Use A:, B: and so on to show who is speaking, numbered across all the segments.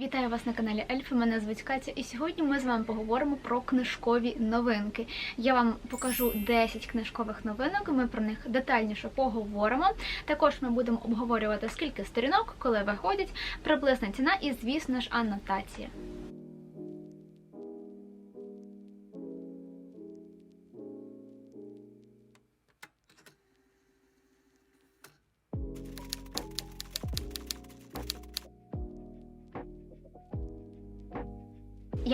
A: Вітаю вас на каналі Ельфи. Мене звуть Катя, і сьогодні ми з вами поговоримо про книжкові новинки. Я вам покажу 10 книжкових новинок. Ми про них детальніше поговоримо. Також ми будемо обговорювати скільки сторінок, коли виходять, приблизна ціна і, звісно ж, анотація.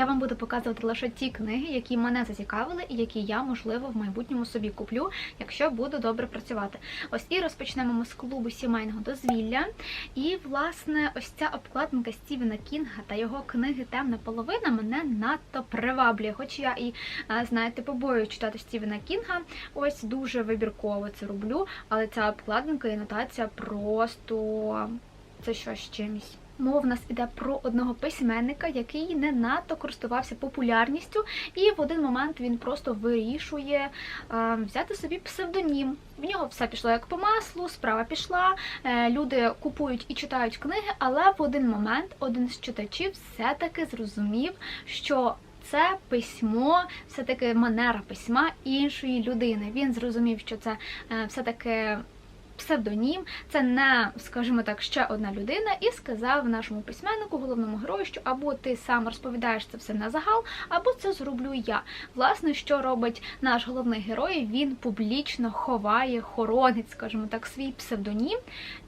A: Вам буду показувати лише ті книги, які мене зацікавили, і які я, можливо, в майбутньому собі куплю, якщо буду добре працювати. Ось і розпочнемо ми з клубу сімейного дозвілля. І, власне, ось ця обкладинка Стівена Кінга та його книги Темна половина мене надто приваблює. Хоч я і, е, знаєте, побою читати Стівена Кінга, ось дуже вибірково це роблю, але ця обкладинка і анотація просто це щось чимось. Мова в нас іде про одного письменника, який не надто користувався популярністю, і в один момент він просто вирішує е, взяти собі псевдонім. В нього все пішло як по маслу, справа пішла. е, люди купують і читають книги, але в один момент один з читачів все-таки зрозумів, що це письмо, все-таки манера письма іншої людини. Він зрозумів, що це е, все-таки псевдонім, це не, скажімо так, ще одна людина, і сказав нашому письменнику, головному герою, що або ти сам розповідаєш це все на загал, або це зроблю я. Власне, що робить наш головний герой? Він публічно ховає, хоронить, скажімо так, свій псевдонім.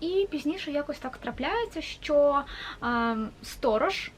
A: І пізніше якось так трапляється, що е, сторож.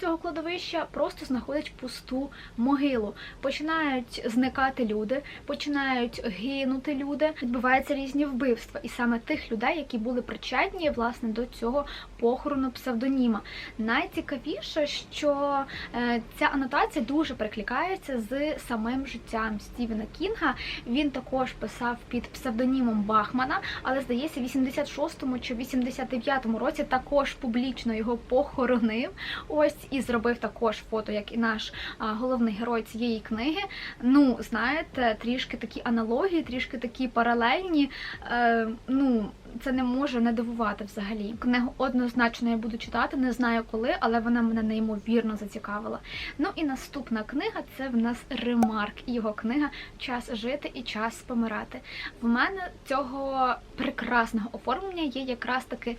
A: Цього кладовища просто знаходять пусту могилу. Починають зникати люди, починають гинути люди. Відбуваються різні вбивства, і саме тих людей, які були причетні власне до цього похорону псевдоніма. Найцікавіше, що е, ця анотація дуже перекликається з самим життям Стівена Кінга. Він також писав під псевдонімом Бахмана, але здається, в 86-му чи 89-му році також публічно його похоронив. Ось і зробив також фото, як і наш головний герой цієї книги. Ну, знаєте, трішки такі аналогії, трішки такі паралельні. Е, ну, це не може не дивувати взагалі. Книгу однозначно я буду читати, не знаю коли, але вона мене неймовірно зацікавила. Ну і наступна книга це в нас Ремарк його книга Час жити і час помирати. В мене цього прекрасного оформлення є якраз таки,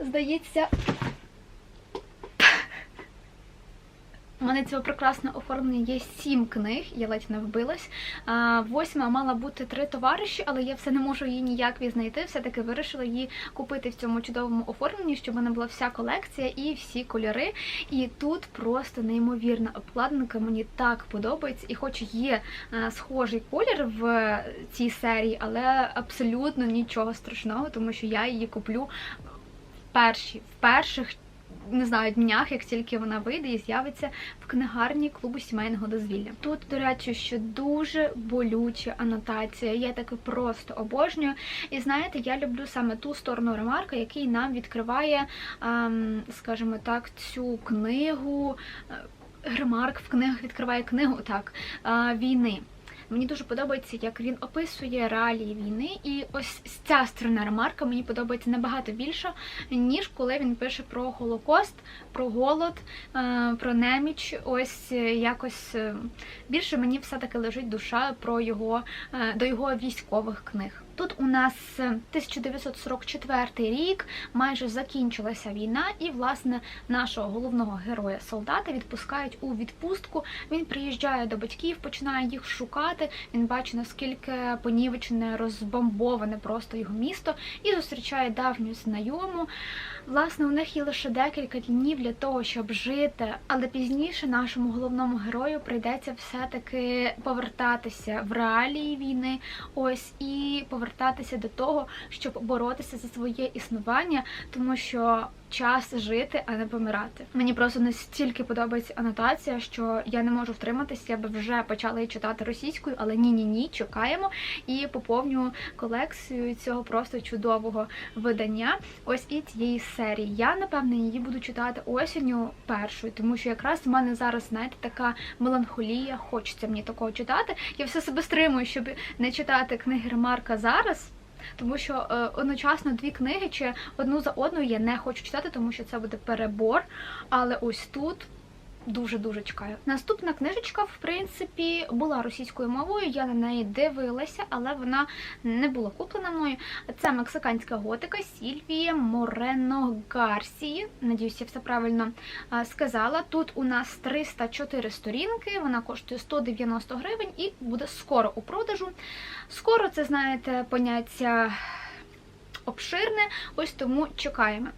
A: здається. У мене цього прекрасного оформлення є сім книг, я ледь не вбилась. Восьма мала бути три товариші, але я все не можу її ніяк відзнайти. Все-таки вирішила її купити в цьому чудовому оформленні, щоб в мене була вся колекція і всі кольори. І тут просто неймовірна обкладинка. Мені так подобається. І хоч є схожий колір в цій серії, але абсолютно нічого страшного, тому що я її куплю в перші, в перших не знаю, днях, як тільки вона вийде і з'явиться в книгарні клубу сімейного дозвілля. Тут, до речі, що дуже болюча анотація. Я таки просто обожнюю. І знаєте, я люблю саме ту сторону ремарка, який нам відкриває, ем, скажімо так, цю книгу. Ремарк в книгах відкриває книгу так, е, війни. Мені дуже подобається, як він описує реалії війни, і ось ця сторона ремарка мені подобається набагато більше, ніж коли він пише про Голокост, про голод, е, про неміч. Ось е, якось е, більше мені все-таки лежить душа про його до його військових книг. Тут у нас 1944 рік, майже закінчилася війна, і власне нашого головного героя солдата відпускають у відпустку. Він приїжджає до батьків, починає їх шукати. Він бачить наскільки понівечене, розбомбоване просто його місто, і зустрічає давню знайому. Власне, у них є лише декілька днів для того, щоб жити, але пізніше нашому головному герою прийдеться все-таки повертатися в реалії війни, ось і повертатися до того, щоб боротися за своє існування, тому що час жити, а не помирати. Мені просто настільки подобається анотація, що я не можу втриматися, я би вже почала її читати російською, але ні-ні ні, чекаємо і поповню колекцію цього просто чудового видання. Ось і цієї серії. Я напевне її буду читати осінню першою, тому що якраз в мене зараз, знаєте, така меланхолія. Хочеться мені такого читати. Я все себе стримую, щоб не читати книги Ремарка зараз тому що е, одночасно дві книги чи одну за одною я не хочу читати, тому що це буде перебор. Але ось тут дуже-дуже чекаю. Наступна книжечка, в принципі, була російською мовою, я на неї дивилася, але вона не була куплена мною. Це мексиканська готика Сільвія Морено Гарсії. Надіюсь, я все правильно сказала. Тут у нас 304 сторінки, вона коштує 190 гривень і буде скоро у продажу. Скоро це, знаєте, поняття. Обширне, ось тому чекаємо.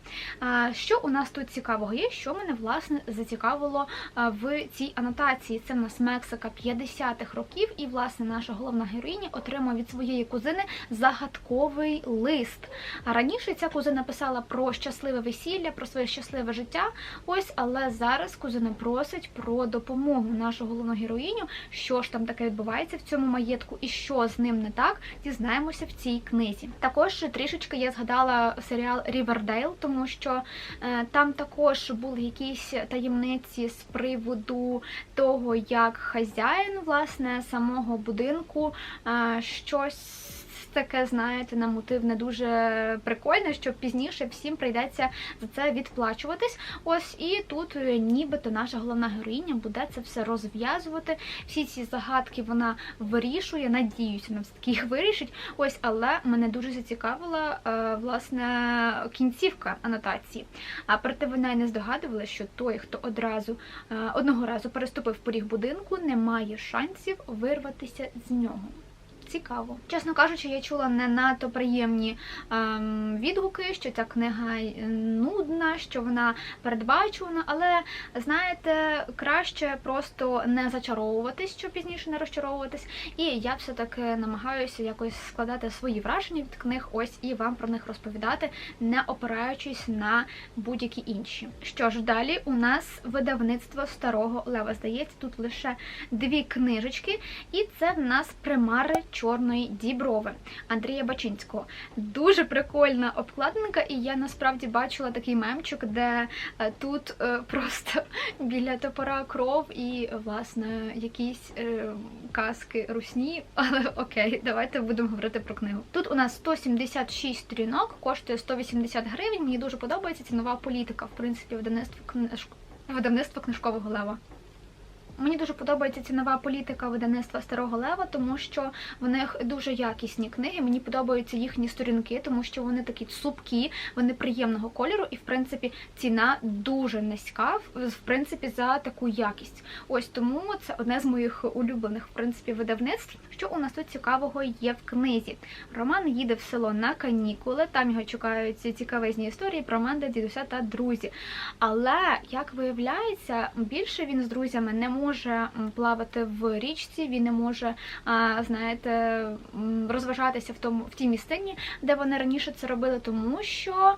A: Що у нас тут цікавого є? Що мене власне зацікавило в цій анотації? Це в нас Мексика 50-х років, і власне наша головна героїня отримала від своєї кузини загадковий лист. Раніше ця кузина писала про щасливе весілля, про своє щасливе життя. Ось, але зараз кузина просить про допомогу нашу головну героїню. Що ж там таке відбувається в цьому маєтку і що з ним не так, дізнаємося в цій книзі. Також трішечки я згадала серіал Рівердейл, тому що е, там також були якісь таємниці з приводу того, як хазяїн власне самого будинку е, щось. Таке, знаєте, на мотив не дуже прикольне, що пізніше всім прийдеться за це відплачуватись. Ось і тут е, нібито наша головна героїня буде це все розв'язувати. Всі ці загадки вона вирішує. Надіюся, вона все таки їх вирішить. Ось, але мене дуже зацікавила е, власне кінцівка анотації. А проте вона й не здогадувала, що той, хто одразу е, одного разу переступив поріг будинку, не має шансів вирватися з нього. Цікаво. Чесно кажучи, я чула не надто приємні ем, відгуки, що ця книга е, нудна, що вона передбачувана, але знаєте, краще просто не зачаровуватись, щоб пізніше не розчаровуватись. І я все-таки намагаюся якось складати свої враження від книг, ось і вам про них розповідати, не опираючись на будь-які інші. Що ж, далі у нас видавництво старого лева. Здається, тут лише дві книжечки, і це в нас примари чорної діброви Андрія Бачинського. Дуже прикольна обкладинка, і я насправді бачила такий мемчик, де е, тут е, просто біля топора кров і, власне, якісь е, казки русні. Але окей, давайте будемо говорити про книгу. Тут у нас 176 сторінок, коштує 180 гривень. Мені дуже подобається цінова політика, в принципі, видавництво видавництво книжкового лева. Мені дуже подобається цінова політика видавництва Старого Лева, тому що в них дуже якісні книги. Мені подобаються їхні сторінки, тому що вони такі цупкі, вони приємного кольору, і в принципі ціна дуже низька, в принципі, за таку якість. Ось тому це одне з моїх улюблених в принципі видавництв. Що у нас тут цікавого є в книзі? Роман їде в село на канікули. Там його чекають цікавезні історії про менде, дідуся та друзі. Але як виявляється, більше він з друзями не може плавати в річці, він не може, знаєте, розважатися в тому в тій містині, де вони раніше це робили, тому що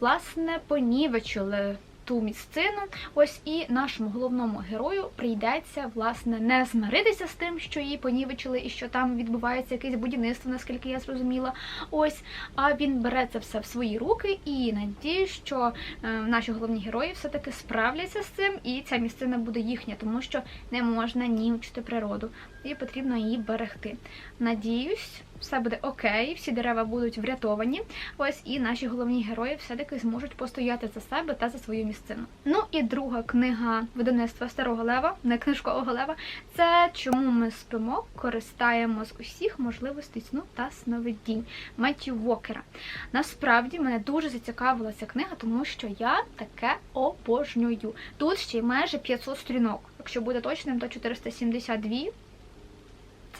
A: власне понівечили ту місцину. Ось і нашому головному герою прийдеться власне не змиритися з тим, що її понівечили, і що там відбувається якесь будівництво, наскільки я зрозуміла. Ось, а він бере це все в свої руки і надію, що е, наші головні герої все-таки справляться з цим, і ця місцина буде їхня, тому що не можна німчити природу, і потрібно її берегти. Надіюсь все буде окей, всі дерева будуть врятовані. Ось і наші головні герої все-таки зможуть постояти за себе та за свою місцину. Ну і друга книга видавництва Старого Лева, не книжкового лева, це чому ми спимо, користаємо з усіх можливостей сну та сновидінь Меттю Вокера. Насправді мене дуже зацікавила ця книга, тому що я таке обожнюю. Тут ще й майже 500 сторінок. Якщо буде точним, то 472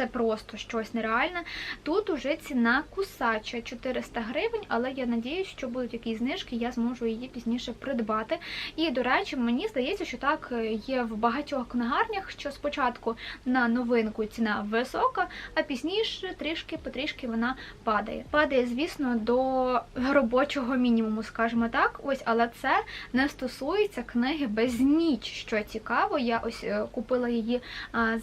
A: це просто щось нереальне. Тут уже ціна кусача 400 гривень, але я надіюсь, що будуть якісь знижки, я зможу її пізніше придбати. І, до речі, мені здається, що так є в багатьох книгарнях, що спочатку на новинку ціна висока, а пізніше трішки-потрішки вона падає. Падає, звісно, до робочого мінімуму, скажімо так. Ось, але це не стосується книги без ніч, що цікаво. Я ось е, купила її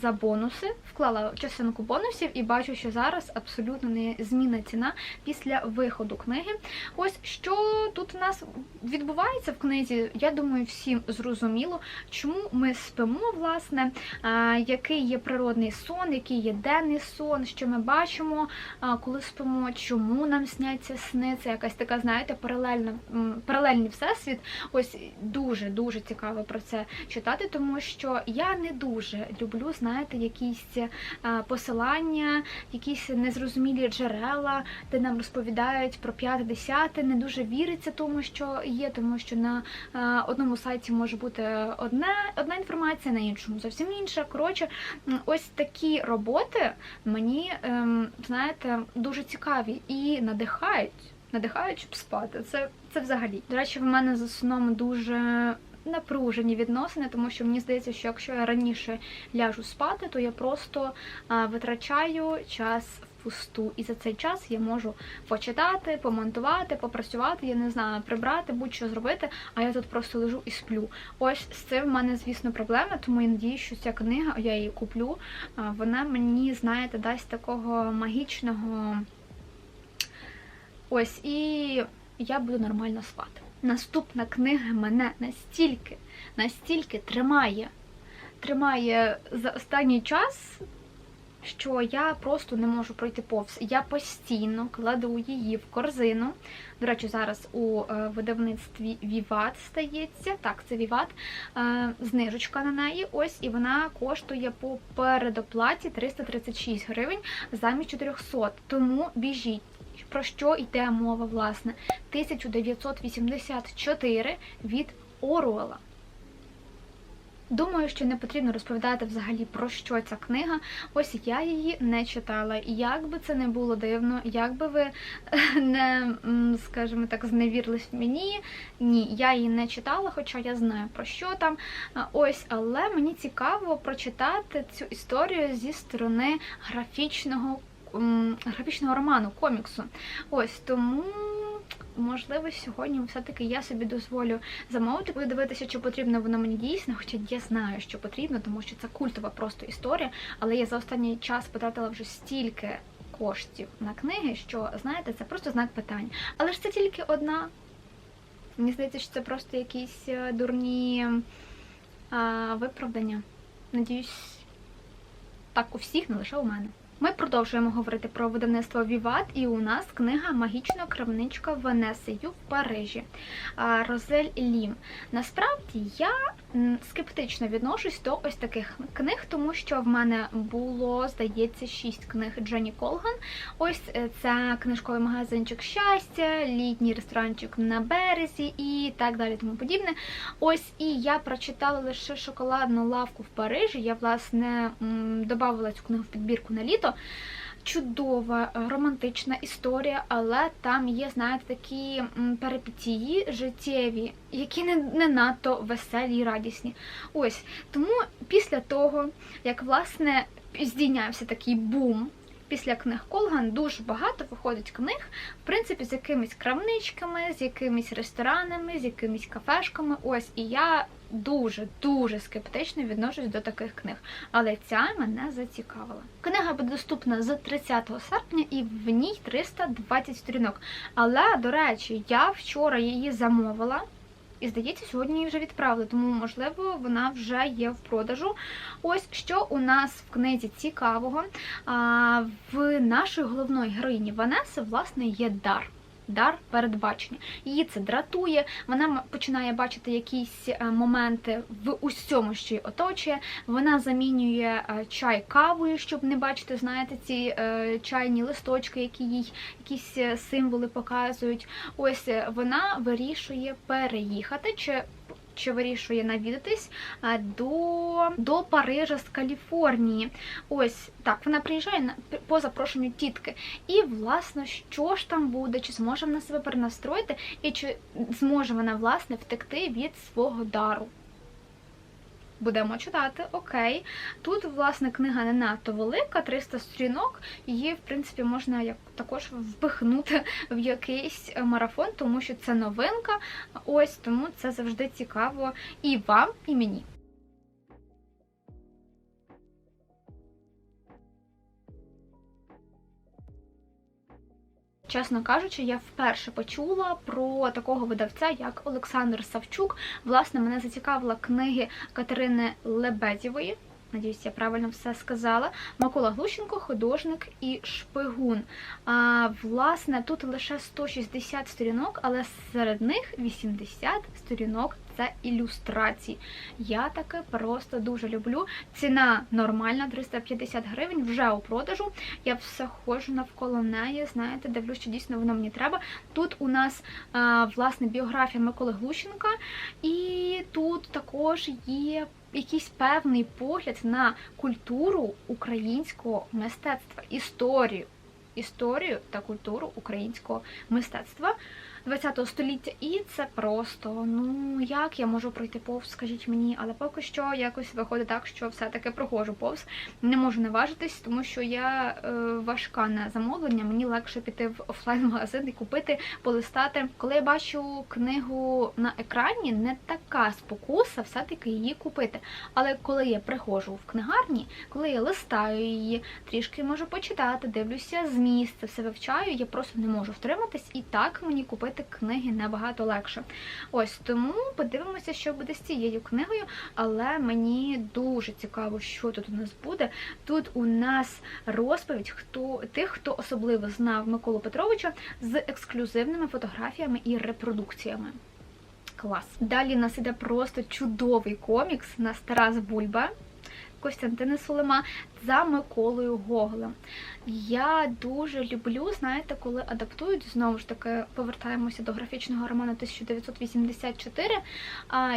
A: за бонуси, вклала часи частинку бонусів і бачу, що зараз абсолютно не змінна ціна після виходу книги. Ось що тут у нас відбувається в книзі. Я думаю, всім зрозуміло, чому ми спимо, власне, який є природний сон, який є денний сон, що ми бачимо, коли спимо, чому нам сняться сни. Це якась така, знаєте, паралельний всесвіт. Ось дуже дуже цікаво про це читати, тому що я не дуже люблю, знаєте, якісь е, посилання, якісь незрозумілі джерела, де нам розповідають про п'яте десяте. Не дуже віриться тому, що є, тому що на е, одному сайті може бути одна, одна інформація, на іншому зовсім інша. Коротше, ось такі роботи мені, ем, знаєте, дуже цікаві і надихають. Надихають, щоб спати. Це, це взагалі. До речі, в мене за сном дуже напружені відносини, тому що мені здається, що якщо я раніше ляжу спати, то я просто витрачаю час впусту. І за цей час я можу почитати, помонтувати, попрацювати, я не знаю, прибрати, будь-що зробити, а я тут просто лежу і сплю. Ось з цим в мене, звісно, проблема, тому я надію, що ця книга, я її куплю, вона мені, знаєте, дасть такого магічного. Ось, і я буду нормально спати. Наступна книга мене настільки, настільки тримає, тримає за останній час, що я просто не можу пройти повз. Я постійно кладу її в корзину. До речі, зараз у е, видавництві Віват стається. Так, це Віват, е, знижечка на неї. Ось, і вона коштує по передоплаті 336 гривень замість 400. Тому біжіть. Про що йде мова, власне? 1984 від Оруела. Думаю, що не потрібно розповідати взагалі про що ця книга. Ось я її не читала. Як би це не було дивно, як би ви не, скажімо так, зневірились мені. Ні, я її не читала, хоча я знаю про що там. Ось, але мені цікаво прочитати цю історію зі сторони графічного графічного роману, коміксу. Ось тому. Можливо, сьогодні все-таки я собі дозволю замовити, буду дивитися, чи потрібно воно мені дійсно, хоча я знаю, що потрібно, тому що це культова просто історія. Але я за останній час потратила вже стільки коштів на книги, що знаєте, це просто знак питання. Але ж це тільки одна. Мені здається, що це просто якісь е, дурні а, виправдання. Надіюсь, так у всіх, не лише у мене. Ми продовжуємо говорити про видавництво Віват, і у нас книга Магічна крамничка Венеси Ю в Парижі Розель Лім. Насправді я скептично відношусь до ось таких книг, тому що в мене було, здається, шість книг Дженні Колган. Ось е, це книжковий магазинчик щастя, літній ресторанчик на березі і так далі, тому подібне. Ось і я прочитала лише шоколадну лавку в Парижі. Я, власне, додавала цю книгу в підбірку на літо. Чудова е, романтична історія, але там є, знаєте, такі перипетії життєві, які не, не надто веселі і радісні. Ось тому після того, як власне здійнявся такий бум. Після книг Колган дуже багато виходить книг, в принципі, з якимись крамничками, з якимись ресторанами, з якимись кафешками. Ось і я дуже дуже скептично відношусь до таких книг. Але ця мене зацікавила. Книга буде доступна з 30 серпня і в ній 320 сторінок. Але, до речі, я вчора її замовила. І здається, сьогодні її вже відправили, тому можливо вона вже є в продажу. Ось що у нас в книзі цікавого. В нашої головної героїні Ванеси, власне, є дар. Дар передбачення. Її це дратує, вона починає бачити якісь е, моменти в усьому, що її оточує. Вона замінює е, чай кавою, щоб не бачити, знаєте, ці е, чайні листочки, які їй якісь символи показують. Ось вона вирішує переїхати чи. Чи вирішує навідатись е, до, до Парижа з Каліфорнії. Ось так, вона приїжджає на по запрошенню тітки. І, власне, що ж там буде, чи зможе вона себе перенастроїти, і чи зможе вона, власне, втекти від свого дару. Будемо читати, окей. Тут, власне, книга не надто велика, 300 сторінок. Її, в принципі, можна як також впихнути в якийсь марафон, тому що це новинка. Ось тому це завжди цікаво і вам, і мені. Чесно кажучи, я вперше почула про такого видавця, як Олександр Савчук. Власне, мене зацікавила книги Катерини Лебедєвої. Надіюсь, я правильно все сказала. Микола Глущенко, художник і шпигун. А, власне, тут лише 160 сторінок, але серед них 80 сторінок це ілюстрації. Я таке просто дуже люблю. Ціна нормальна, 350 гривень, вже у продажу. Я все ходжу навколо неї. Знаєте, дивлюсь, що дійсно воно мені треба. Тут у нас а, власне біографія Миколи Глущенка, і тут також є якийсь певний погляд на культуру українського мистецтва, історію, історію та культуру українського мистецтва. 20 століття, і це просто, ну як я можу пройти повз, скажіть мені, але поки що якось виходить так, що все-таки проходжу повз. Не можу наважитись, тому що я е, важка на замовлення. Мені легше піти в офлайн-магазин і купити, полистати. Коли я бачу книгу на екрані, не така спокуса все-таки її купити. Але коли я приходжу в книгарні, коли я листаю її, трішки можу почитати, дивлюся зміст, це все вивчаю, я просто не можу втриматись, і так мені купити книги набагато легше. Ось тому подивимося, що буде з цією книгою, але мені дуже цікаво, що тут у нас буде. Тут у нас розповідь хто тих, хто особливо знав Миколу Петровича з ексклюзивними фотографіями і репродукціями. Клас. Далі у нас іде просто чудовий комікс на Тарас Бульба. Костянтина Сулима за Миколою Гоголем. Я дуже люблю, знаєте, коли адаптують, знову ж таки, повертаємося до графічного роману 1984.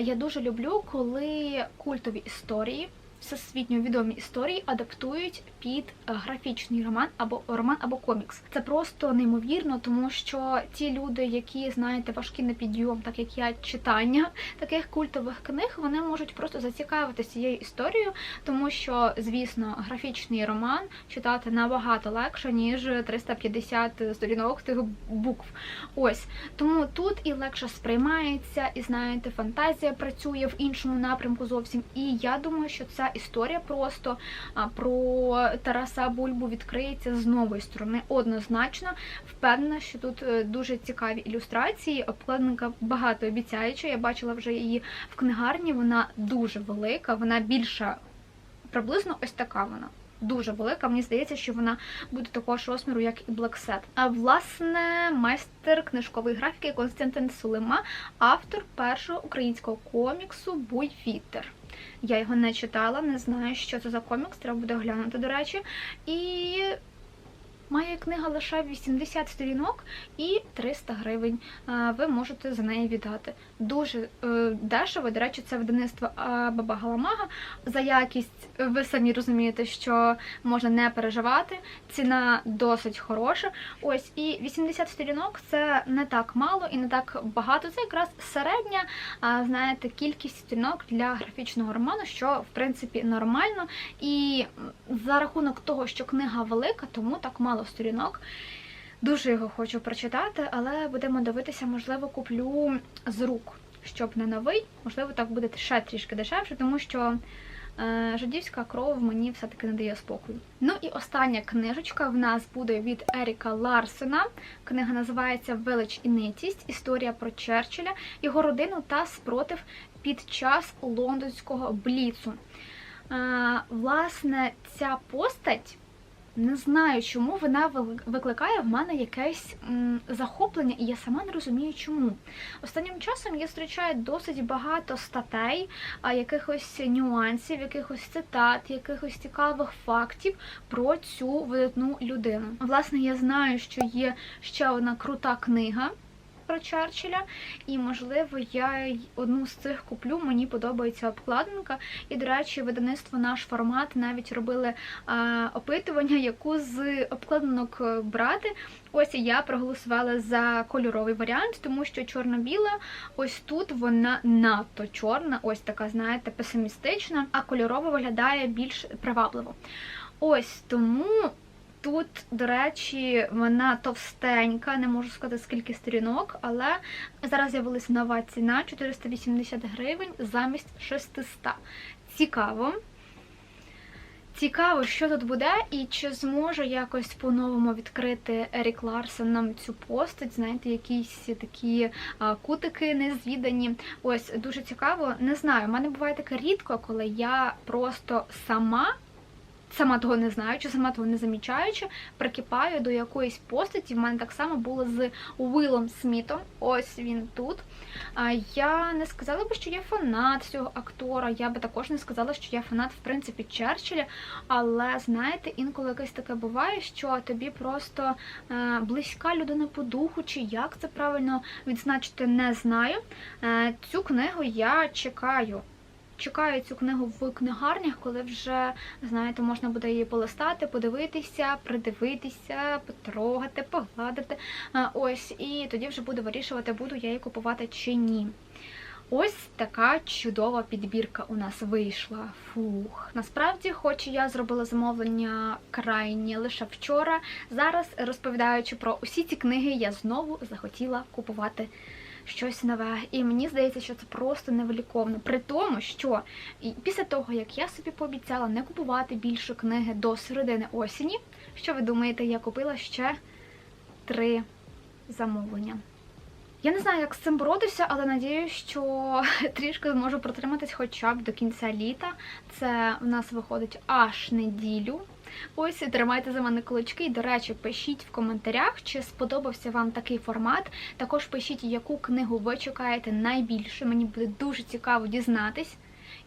A: Я дуже люблю, коли культові історії. Всесвітньо відомі історії адаптують під графічний роман або роман або комікс. Це просто неймовірно, тому що ті люди, які знаєте, важкі на підйом, так як я читання таких культових книг, вони можуть просто зацікавитися цією історією, тому що, звісно, графічний роман читати набагато легше, ніж 350 сторінок тих букв. Ось тому тут і легше сприймається, і знаєте, фантазія працює в іншому напрямку зовсім. І я думаю, що це історія просто про Тараса Бульбу відкриється з нової сторони. Однозначно впевнена, що тут е, дуже цікаві ілюстрації. Обкладинка багато обіцяюча. Я бачила вже її в книгарні. Вона дуже велика, вона більша, приблизно ось така вона. Дуже велика, мені здається, що вона буде такого ж розміру, як і Black А власне, майстер книжкової графіки Константин Сулима, автор першого українського коміксу Буйвітер. Я його не читала, не знаю, що це за комікс, треба буде глянути, до речі. І має книга лише 80 сторінок і 300 гривень. Ви можете за неї віддати. Дуже е, дешево, до речі, це видавництво Баба Галамага. За якість ви самі розумієте, що можна не переживати. Ціна досить хороша. Ось і 80 сторінок це не так мало і не так багато. Це якраз середня, знаєте, кількість сторінок для графічного роману, що в принципі нормально. І за рахунок того, що книга велика, тому так мало сторінок. Дуже його хочу прочитати, але будемо дивитися, можливо, куплю з рук, щоб не новий. Можливо, так буде ще трішки дешевше, тому що е, жидівська кров мені все-таки не дає спокою. Ну і остання книжечка в нас буде від Еріка Ларсена. Книга називається Велич і нитість. Історія про Черчилля, його родину та спротив під час лондонського бліцу. Е, власне, ця постать. Не знаю, чому вона викликає в мене якесь захоплення, і я сама не розумію, чому. Останнім часом я зустрічаю досить багато статей, якихось нюансів, якихось цитат, якихось цікавих фактів про цю видатну людину. Власне, я знаю, що є ще одна крута книга про Черчилля, і, можливо, я одну з цих куплю. Мені подобається обкладинка. І, до речі, видавництво наш формат навіть робили а, опитування, яку з обкладинок е, брати. Ось я проголосувала за кольоровий варіант, тому що чорно-біла, ось тут вона надто чорна, ось така, знаєте, песимістична, а кольорова виглядає більш привабливо. Ось тому Тут, до речі, вона товстенька, не можу сказати, скільки сторінок, але зараз з'явилася нова ціна 480 гривень замість 600. Цікаво. Цікаво, що тут буде, і чи зможу якось по-новому відкрити Ерік Ларсон нам цю постать, знаєте, якісь такі кутики незвідані. Ось дуже цікаво. Не знаю, в мене буває таке рідко, коли я просто сама. Сама того не знаючи, сама того не замічаючи, прикипаю до якоїсь постаті. В мене так само було з Уиллом Смітом. Ось він тут. Я не сказала би, що я фанат цього актора. Я би також не сказала, що я фанат, в принципі, Черчилля. Але знаєте, інколи якесь таке буває, що тобі просто е, близька людина по духу, чи як це правильно відзначити, не знаю. Е, Цю книгу я чекаю. Чекаю цю книгу в книгарнях, коли вже, знаєте, можна буде її полистати, подивитися, придивитися, потрогати, погладити. Ось, і тоді вже буду вирішувати, буду я її купувати чи ні. Ось така чудова підбірка у нас вийшла. Фух. Насправді, хоч я зробила замовлення крайні лише вчора. Зараз, розповідаючи про усі ці книги, я знову захотіла купувати щось нове. І мені здається, що це просто невиліковно. При тому, що після того, як я собі пообіцяла не купувати більше книги до середини осені, що ви думаєте, я купила ще три замовлення. Я не знаю, як з цим боротися, але надіюсь, що трішки зможу протриматись хоча б до кінця літа. Це в нас виходить аж неділю. Ось тримайте за мене кулачки. До речі, пишіть в коментарях, чи сподобався вам такий формат. Також пишіть, яку книгу ви чекаєте найбільше. Мені буде дуже цікаво дізнатись.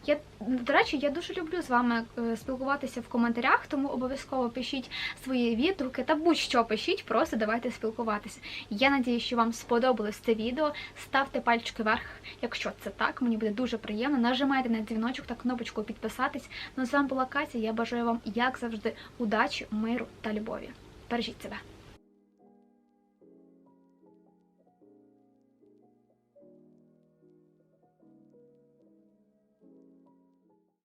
A: Я, до речі, я дуже люблю з вами е, спілкуватися в коментарях, тому обов'язково пишіть свої відгуки та будь-що пишіть, просто давайте спілкуватися. Я надію, що вам сподобалось це відео. Ставте пальчики вверх, якщо це так, мені буде дуже приємно. Нажимайте на дзвіночок та кнопочку підписатись. Ну з вами була Катя. Я бажаю вам, як завжди, удачі, миру та любові. Бережіть себе.